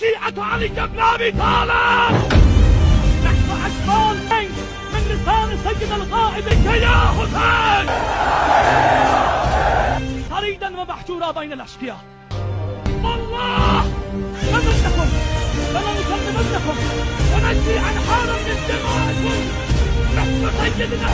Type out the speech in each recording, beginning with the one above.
شيعة علي بن أبي طالب. نحن اشبال من لسان سيد القائد يا حسين. فريدا ومحجورا بين الأشقياء. والله لنمنكم لنكلمنكم ونجري انحارا من دمائكم. نحن سيدنا.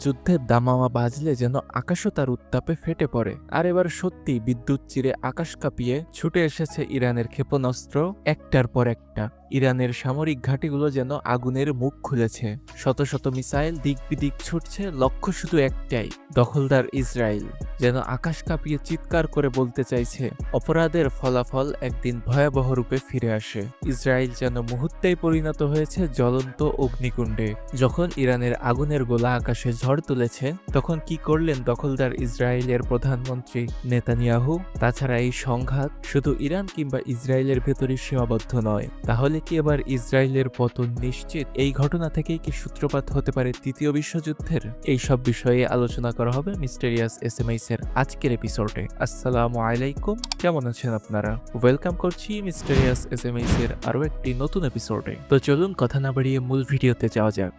যুদ্ধের দামামা বাজলে যেন আকাশও তার উত্তাপে ফেটে পড়ে। আর এবার সত্যি বিদ্যুৎ চিরে আকাশ কাঁপিয়ে ছুটে এসেছে ইরানের ক্ষেপণাস্ত্র, একটার পর একটা। ইরানের সামরিক ঘাঁটিগুলো যেন আগুনের মুখ খুলেছে। শত শত মিসাইল দিক বিদিক ছুটছে, লক্ষ্য শুধু একটাই, দখলদার ইসরায়েল। যেন আকাশ কাঁপিয়ে চিৎকার করে বলতে চাইছে, অপরাধের ফলাফল একদিন ভয়াবহ রূপে ফিরে আসে। ইসরায়েল যেন মুহূর্তেই পরিণত হয়েছে জ্বলন্ত অগ্নিকুণ্ডে, যখন ইরানের আগুনের গোলা আকাশে ঝড় তুলেছে, তখন কি করলেন দখলদার ইসরায়েলের প্রধানমন্ত্রী নেতানিয়াহু? তাছাড়া এই সংঘাত শুধু ইরান কিংবা ইসরায়েলের ভেতরে সীমাবদ্ধ নয়, তাহলে কি এবার ইসরায়েলের পতন নিশ্চিত? এই ঘটনা থেকেই কি সূত্রপাত হতে পারে তৃতীয় বিশ্বযুদ্ধের? এই সব বিষয়ে আলোচনা করা হবে মিস্টেরিয়াস এস এম এর আজকের এপিসোডে। আসসালামু আলাইকুম, কেমন আছেন আপনারা? ওয়েলকাম করছি মিস্টেরিয়াস এস এম এর আরও একটি নতুন এপিসোডে। তো চলুন কথা না বাড়িয়ে মূল ভিডিওতে যাওয়া যাক।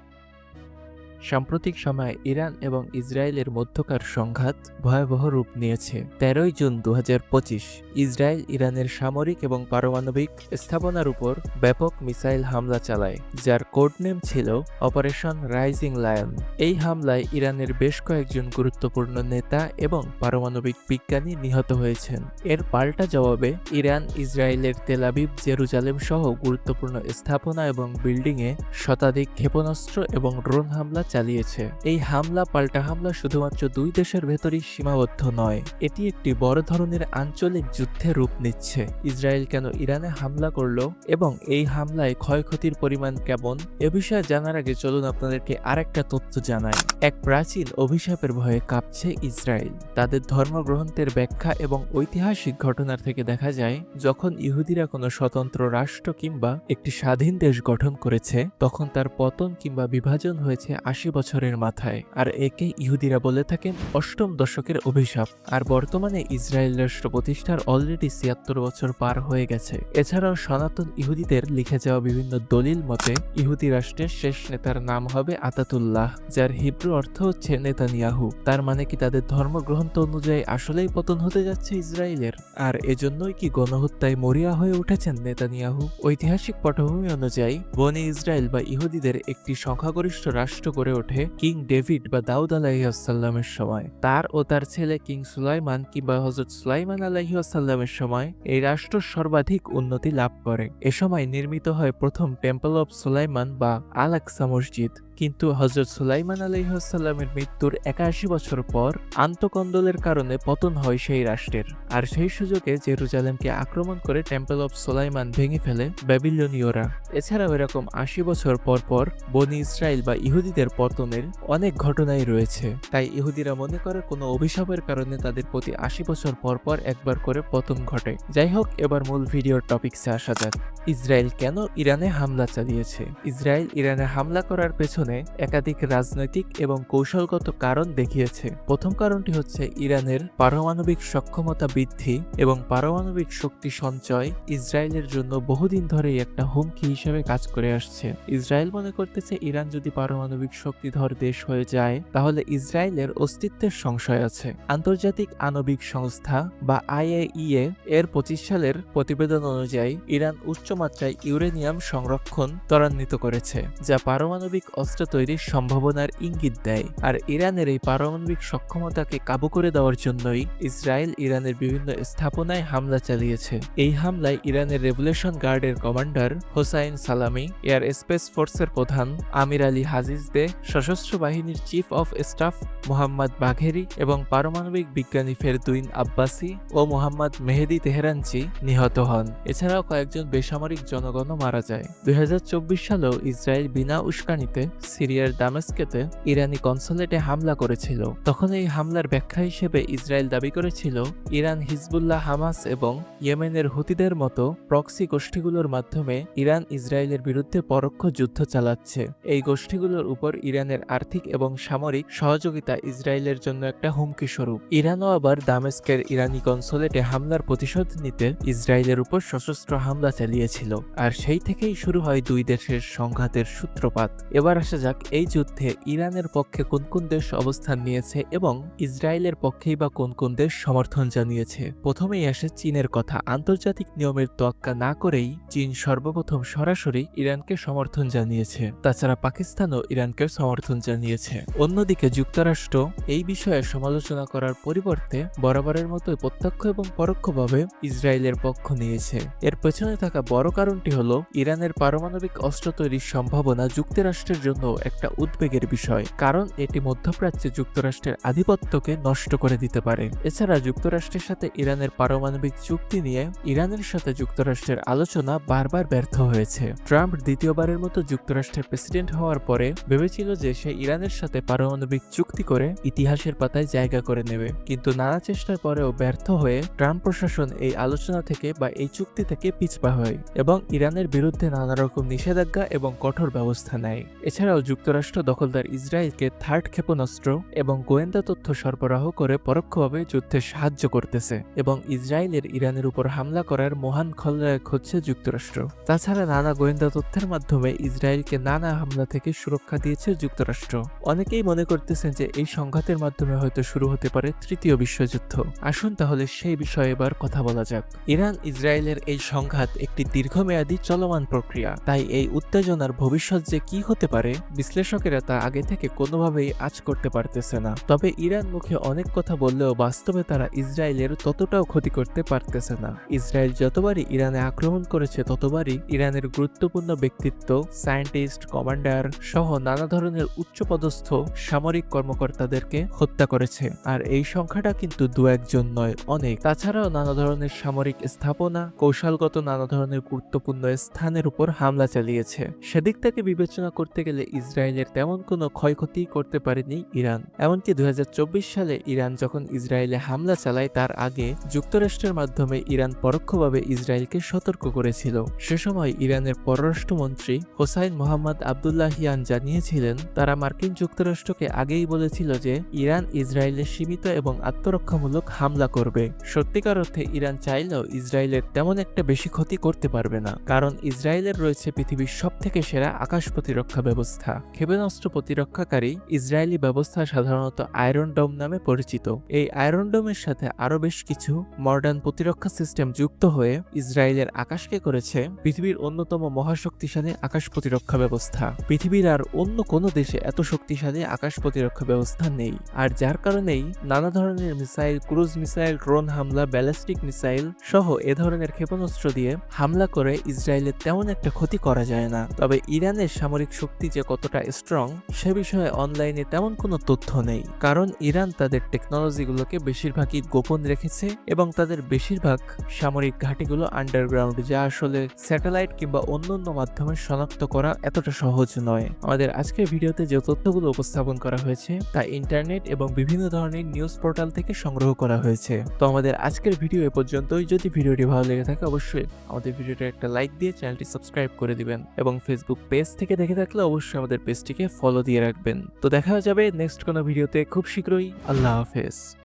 সাম্প্রতিক সময়ে ইরান এবং ইসরায়েলের মধ্যকার সংঘাত ভয়াবহ রূপ নিয়েছে। তেরোই জুন দু হাজার পঁচিশ, ইসরায়েল ইরানের সামরিক এবং পারমাণবিক স্থাপনার উপর ব্যাপক মিসাইল হামলা চালায়, যার কোডনেম ছিল অপারেশন রাইজিং লায়ন। এই হামলায় ইরানের বেশ কয়েকজন গুরুত্বপূর্ণ নেতা এবং পারমাণবিক বিজ্ঞানী নিহত হয়েছেন। এর পাল্টা জবাবে ইরান, ইসরায়েলের তেলাবিব জেরুজালেম সহ গুরুত্বপূর্ণ স্থাপনা এবং বিল্ডিংয়ে শতাধিক ক্ষেপণাস্ত্র এবং ড্রোন হামলা চালিয়েছে। এই হামলা পাল্টা হামলা শুধুমাত্র দুই দেশের ভেতরেই সীমাবদ্ধ নয়, এটি একটি বড় ধরনের আঞ্চলিক যুদ্ধে রূপ নিচ্ছে। ইসরায়েল কেন ইরানে হামলা করল এবং এই হামলায় ক্ষয়ক্ষতির পরিমাণ কেমন, এ বিষয়ে জানার আগে চলুন আপনাদেরকে আরেকটা তথ্য জানাই। এক প্রাচীন অভিশাপের ভয়ে কাঁপছে ইসরায়েল। তাদের ধর্মগ্রন্থের ব্যাখ্যা এবং ঐতিহাসিক ঘটনার থেকে দেখা যায়, যখন ইহুদিরা কোনো স্বতন্ত্র রাষ্ট্র কিংবা একটি স্বাধীন দেশ গঠন করেছে, তখন তার পতন কিংবা বিভাজন হয়েছে আশি বছরের মাথায়। আর একে ইহুদিরা বলে থাকেন অষ্টম দশকের অভিশাপ। আর বর্তমানে ইসরায়েল রাষ্ট্র প্রতিষ্ঠার অলরেডি ছিয়াত্তর বছর পার হয়ে গেছে। এছাড়াও সনাতন ইহুদিদের লিখে যাওয়া বিভিন্ন দলিল মতে, ইহুদি রাষ্ট্রের শেষ নেতার নাম হবে আতাতুল্লাহ, যার হিব্রু অর্থ হচ্ছে নেতানিয়াহু। তার মানে কি তাদের ধর্মগ্রন্থ অনুযায়ী আসলেই পতন হতে যাচ্ছে ইসরায়েলের? আর এজন্যই কি গণহত্যায় মরিয়া হয়ে উঠেছেন নেতানিয়াহু? ঐতিহাসিক পটভূমি অনুযায়ী, বনে ইসরায়েল বা ইহুদিদের একটি সংখ্যাগরিষ্ঠ রাষ্ট্র গড়ে ওঠে কিং ডেভিড বা দাউদ আলাইহাসাল্লামের সময়। তার ও তার ছেলে কিং সুলাইমান কিংবা হজরত সুলাইমান আলাইহাসাল্লামের সময় এই রাষ্ট্র সর্বাধিক উন্নতি লাভ করে। এ সময় নির্মিত হয় প্রথম টেম্পল অব সুলাইমান বা আলাক্সা মসজিদ। কিন্তু হজরত সুলাইমান আলাইহাসাল্লামের মৃত্যুর একাশি বছর পর আন্তকন্দলের কারণে পতন হয় সেই রাষ্ট্রের। আর সেই সুযোগে জেরুজালেমকে আক্রমণ করে টেম্পল অব সুলাইমান ভেঙে ফেলে ব্যাবিলনীয়রা। এছাড়াও এরকম আশি বছর পর পর বনি ইসরায়েল বা ইহুদিদের পতনের অনেক ঘটনাই রয়েছে। তাই ইহুদিরা মনে করে কোনো অভিশাপের কারণে তাদের প্রতি আশি বছর পর পর একবার করে পতন ঘটে। যাই হোক, এবার মূল ভিডিওর টপিকসে আসা যাক। ইসরায়েল কেন ইরানে হামলা চালিয়েছে? ইসরায়েল ইরানে হামলা করার পেছনে একাধিক রাজনৈতিক এবং কৌশলগত কারণ দেখিয়েছে। প্রথম কারণটি হচ্ছে ইরানের পারমাণবিক সক্ষমতা বৃদ্ধি এবং পারমাণবিক শক্তি সঞ্চয় ইসরায়েলের জন্য বহুদিন ধরেই একটা হুমকি হিসেবে কাজ করে আসছে। ইসরায়েল মনে করতেছে ইরান যদি পারমাণবিক শক্তিধর দেশ হয়ে যায়, তাহলে ইসরায়েলের অস্তিত্বের সংশয় আছে। আন্তর্জাতিক আণবিক সংস্থা বা আইএইএ এর পঁচিশ সালের প্রতিবেদন অনুযায়ী, ইরান উচ্চমাত্রায় ইউরেনিয়াম সংরক্ষণ ত্বরান্বিত করেছে, যা পারমাণবিক অস্ত্র তৈরির সম্ভাবনার ইঙ্গিত দেয়। আর ইরানের এই পারমাণবিক সক্ষমতাকে কাবু করে দেওয়ার জন্যই ইসরায়েল ইরানের বিভিন্ন স্থাপনায় হামলা চালিয়েছে। এই হামলায় ইরানের রেভলিউশন গার্ডের কমান্ডার হোসাইন সালামি, এয়ার স্পেস ফোর্সের প্রধান আমির আলী হাজিজ দে, সশস্ত্র বাহিনীর chief of staff Mohammad Bagheri এবং পারমাণবিক বিজ্ঞানী ফেরদুইন আব্বাসি ও মোহাম্মদ মেহেদি তেহরানচি নিহত হন। এছাড়াও কয়েকজন বেসামরিক জনগণও মারা যায়। দুই সালেও ইসরায়েল বিনা উস্কানিতে সিরিয়ার দামেস্কেতে ইরানি কনসুলেটে হামলা করেছিল। তখন এই হামলার ব্যাখ্যা হিসেবে ইসরায়েল দাবি করেছিল, ইরান হিজবুল্লাহ, হামাস এবং ইয়েমেনের হুতিদের মতো প্রক্সি গোষ্ঠীগুলোর মাধ্যমে ইরান ইসরায়েলের বিরুদ্ধে পরোক্ষ যুদ্ধ চালাচ্ছে। এই গোষ্ঠীগুলোর উপর ইরানের আর্থিক এবং সামরিক সহযোগিতা ইসরায়েলের জন্য একটা হুমকি স্বরূপ। ইরানও আবার দামেস্কের ইরানি কনসুলেটে হামলার প্রতিশোধ নিতে ইসরায়েলের উপর সশস্ত্র হামলা চালিয়েছিল। আর সেই থেকেই শুরু হয় দুই দেশের সংঘাতের সূত্রপাত। এবার আসা যাক, এই যুদ্ধে ইরানের পক্ষে কোন কোন দেশ অবস্থান নিয়েছে এবং ইসরায়েলের পক্ষেই বা কোন কোন দেশ সমর্থন জানিয়েছে। প্রথমেই আসে চীনের কথা। আন্তর্জাতিক নিয়মের তোয়াক্কা না করেই চীন সর্বপ্রথম সরাসরি ইরানকে সমর্থন জানিয়েছে। তাছাড়া পাকিস্তানও ইরানকে সমর্থন জানিয়েছে। অন্যদিকে যুক্তরাষ্ট্র এই বিষয়ে সমালোচনা করার পরিবর্তে বরাবরের মতো প্রত্যক্ষ এবং পরোক্ষভাবে ইসরায়েলের পক্ষ নিয়েছে। এর পেছনে থাকা বড় কারণটি হলো, ইরানের পারমাণবিক অস্ত্র তৈরির সম্ভাবনা যুক্তরাষ্ট্রের জন্য একটা উদ্বেগের বিষয়, কারণ এটি মধ্যপ্রাচ্যে যুক্তরাষ্ট্রের আধিপত্যকে নষ্ট করে দিতে পারে। এছাড়া যুক্তরাষ্ট্রের সাথে ইরানের পারমাণবিক চুক্তি নিয়ে ইরানের সাথে যুক্তরাষ্ট্রের আলোচনা বারবার ব্যর্থ হয়েছে। ট্রাম্প দ্বিতীয়বারের মতো যুক্তরাষ্ট্রের প্রেসিডেন্ট হওয়ার পরে ভেবেছিল যে সে ইরানের সাথে পারমাণবিক চুক্তি করে ইতিহাসের পাতায় জায়গা করে নেবে। কিন্তু নানা চেষ্টার পরেও ব্যর্থ হয়ে ট্রাম্প প্রশাসন এই আলোচনা থেকে বা এই চুক্তি থেকে পিছপা হয় এবং ইরানের বিরুদ্ধে নানা রকম নিষেধাজ্ঞা এবং কঠোর ব্যবস্থা নেয়। এছাড়াও যুক্তরাষ্ট্র দখলদার ইসরায়েলকে থার্ড ক্ষেপণাস্ত্র এবং গোয়েন্দা তথ্য সরবরাহ করে পরোক্ষভাবে যুদ্ধে সাহায্য করতেছে এবং ইসরায়েলের ইরানের উপর হামলা করার মহান খলনায়ক হচ্ছে যুক্তরাষ্ট্র। তাছাড়া নানা গোয়েন্দা তথ্যের মাধ্যমে ইসরায়েলকে নানা হামলা থেকে সুরক্ষা দিয়েছে যুক্তরাষ্ট্র। অনেকেই মনে করতেছেন যে এই সংঘাতের মাধ্যমে হয়তো শুরু হতে পারে তৃতীয় বিশ্বযুদ্ধ। আসুন তাহলে সেই বিষয়ে এবার কথা বলা যাক। ইরান, ইসরায়েলের এই সংঘাত একটি দীর্ঘমেয়াদী চলমান প্রক্রিয়া। তাই এই উত্তেজনার ভবিষ্যৎ যে কি হতে পারে বিশ্লেষকেরা তা আগে থেকে কোনোভাবেই আজ করতে পারতেছে না। তবে ইরান মুখে অনেক কথা বললেও বাস্তবে তারা ইসরায়েলের ততটাও ক্ষতি করতে পারতেছে না। ইসরায়েল যতবারই ইরানে আক্রমণ করেছে, ততবারই ইরানের গুরুত্বপূর্ণ ব্যক্তিত্ব, সায়েন্টিস্ট, কমান্ডার সহ নানা ধরনের উচ্চপদস্থ সামরিক কর্মকর্তাদেরকে হত্যা করেছে। আর এই সংখ্যাটা কিন্তু দু একজন নয়, অনেক। তাছাড়াও নানা ধরনের সামরিক স্থাপনা, কৌশলগত নানা ধরনের গুরুত্বপূর্ণ স্থানের উপর হামলা চালিয়েছে। সেদিক থেকে বিবেচনা করতে গেলে ইসরায়েলের তেমন কোনো ক্ষয়ক্ষতি করতে পারেনি ইরান। এমনকি দুই হাজার চব্বিশ সালে ইরান যখন ইসরায়েলে হামলা চালায়, তার আগে যুক্তরাষ্ট্রের মাধ্যমে ইরান পরোক্ষভাবে ইসরায়েলকে সতর্ক করেছিল। সে সময় ইরানের পররাষ্ট্রমন্ত্রী হোসাইন মোহাম্মদ আবদুল্লাহিয়ান জানিয়েছিলেন, তারা মার্কিন যুক্তরাষ্ট্রকে আগেই বলেছিল যে, ইরান ইসরায়েলের সীমিত এবং আত্মরক্ষামূলক হামলা করবে। সত্যিকার অর্থে, ইরান চাইলেও ইসরায়েলের তেমন একটা বেশি ক্ষতি করতে পারবে না। কারণ ইসরায়েলের রয়েছে পৃথিবীর সব থেকে সেরা আকাশ প্রতিরক্ষা ব্যবস্থা। ক্ষেপণাস্ত্র প্রতিরক্ষাকারী ইসরায়েলি ব্যবস্থা সাধারণত আয়রন ডোম নামে পরিচিত। এই আয়রন ডোমের সাথে আরও বেশ কিছু মডার্ন প্রতিরক্ষা সিস্টেম যুক্ত হয়ে ইসরায়েলের আকাশকে করেছে পৃথিবীর অন্যতম মহাশক্তিশালী আকাশ প্রতিরক্ষা ব্যবস্থা। পৃথিবীর আর অন্য কোনো দেশে এত শক্তিশালী আকাশ প্রতিরক্ষা ব্যবস্থা নেই। আর যার কারণেই নানা ধরনের মিসাইল, ক্রুজ মিসাইল, ড্রোন হামলা, ব্যালিস্টিক মিসাইল সহ এ ধরনের ক্ষেপণাস্ত্র দিয়ে হামলা করে ইসরায়েলের তেমন একটা ক্ষতি করা যায় না। তবে ইরানের সামরিক শক্তি যে কতটা স্ট্রং সে বিষয়ে অনলাইনে তেমন কোনো তথ্য নেই। কারণ ইরান তাদের টেকনোলজিগুলোকে বেশিরভাগই গোপন রেখেছে এবং তাদের বেশিরভাগ সামরিক ঘাঁটিগুলো আন্ডারগ্রাউন্ড যা আসলে স্যাটেলাইট কিংবা অন্যান্য মাধ্যমে শনাক্ত করা এতটা সহজ নয়। আমাদের আজকের ভিডিওতে যে তথ্যগুলো উপস্থাপন করা হয়েছে, তা ইন্টারনেট এবং বিভিন্ন ধরনের নিউজ পোর্টাল থেকে সংগ্রহ করা হয়েছে। তো আমাদের আজকের ভিডিও এ পর্যন্তই। যদি ভিডিওটি ভালো লেগে থাকে, অবশ্যই আমাদের ভিডিওটা একটা লাইক দিয়ে চ্যানেলটি সাবস্ক্রাইব করে দিবেন এবং ফেসবুক পেজ থেকে দেখে থাকলে অবশ্যই আমাদের পেজটিকে ফলো দিয়ে রাখবেন। তো দেখা যাবে নেক্সট কোনো ভিডিওতে খুব শীঘ্রই। আল্লাহ হাফেজ।